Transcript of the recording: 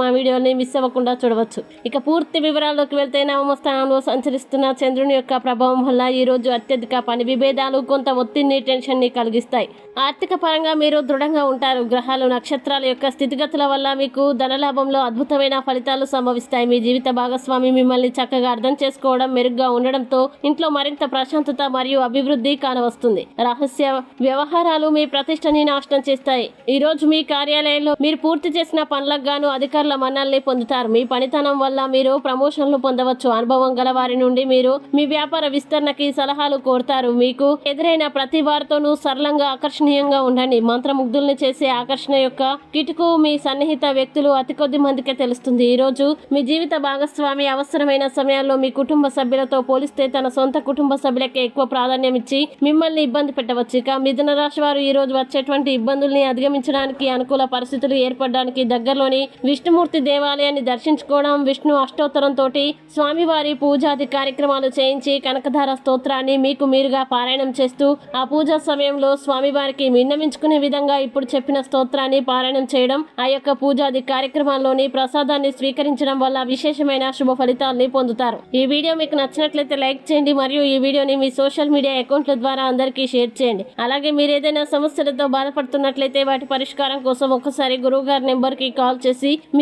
మా వీడియోని మిస్ అవ్వకుండా చూడవచ్చు. ఇక పూర్తి వివరాల్లోకి వెళ్తే నవమ స్థానంలో సంచరిస్తున్న చంద్రుని యొక్క ప్రభావం వల్ల ఈ రోజు అత్యధిక పని విభేదాలు కొంత ఒత్తిడిని టెన్షన్ని కలిగిస్తాయి. ఆర్థిక పరంగా మీరు దృఢంగా ఉంటారు. గ్రహాలు నక్షత్రాల యొక్క స్థితిగతుల వల్ల మీకు ధనలాభంలో అద్భుతమైన ఫలితాలు సంభవిస్తాయి. మీ జీవిత భాగస్వామి మిమ్మల్ని చక్కగా అర్థం చేసుకోవడం మెరుగ్గా ఉండడంతో ఇంట్లో మరింత ప్రశాంతత మరియు అభివృద్ధి కానవస్తుంది. రహస్య వ్యవహారాలు మీ ప్రతిష్టని నాశనం చేస్తాయి. ఈ రోజు మీ కార్యాలయంలో మీరు పూర్తి చేసిన పనులకు గాను అధికారులు మన్నల్ని పొందుతారు. మీ పనితనం వల్ల మీరు ప్రమోషన్లు పొందవచ్చు. అనుభవం గల వారి నుండి మీరు మీ వ్యాపార విస్తరణకి సలహాలు కోరుతారు. మీకు ఎదురైన ప్రతి వారితోనూ సరళంగా ఆకర్షణీయంగా ఉండండి. మంత్రముగ్ధుల్ని చేసే ఆకర్షణ యొక్క కిటుకు మీ సన్నిహిత వ్యక్తులు అతి కొద్ది మందికే తెలుస్తుంది. ఈ రోజు మీ జీవిత భాగస్వామి అవసరమైన సమయాల్లో మీ కుటుంబ సభ్యులతో పోలిస్తే తన సొంత కుటుంబ సభ్యులకే ఎక్కువ ప్రాధాన్యం ఇచ్చి మిమ్మల్ని ఇబ్బంది పెట్టవచ్చు. ఇక మిథున రాశి వారు ఈ రోజు వచ్చేటువంటి ఇబ్బందుల్ని అధిగమించడానికి అనుకూల పరిస్థితులు ఏర్పడడానికి దగ్గరలోని విష్ణుమూర్తి దేవాలయాన్ని దర్శించుకోవడం విష్ణు అష్టోత్తరం తోటి స్వామివారి పూజాది కార్యక్రమాలు చేయించి కనకధార స్తోత్రాన్ని మీకు మీరుగా పారాయణం చేస్తూ ఆ పూజా సమయంలో స్వామివారికి విన్నవించుకునే విధంగా ఇప్పుడు చెప్పిన స్తోత్రాన్ని పారాయణం చేయడం ఆ యొక్క పూజాది కార్యక్రమాల్లోని ప్రసాదాన్ని స్వీకరించడం వల్ల విశేషమైన శుభ ఫలితాల్ని పొందుతారు. ఈ వీడియో మీకు నచ్చినట్లయితే లైక్ చేయండి మరియు ఈ వీడియోని మీ సోషల్ మీడియా అకౌంట్ల ద్వారా అందరికీ షేర్ చేయండి. అలాగే మీరు ఏదైనా సమస్యలతో బాధపడుతున్నట్లయితే వాటి పరిష్కారం కోసం ఒక్కసారి గురువు గారి నెంబర్కి కాల్ చేసి మీ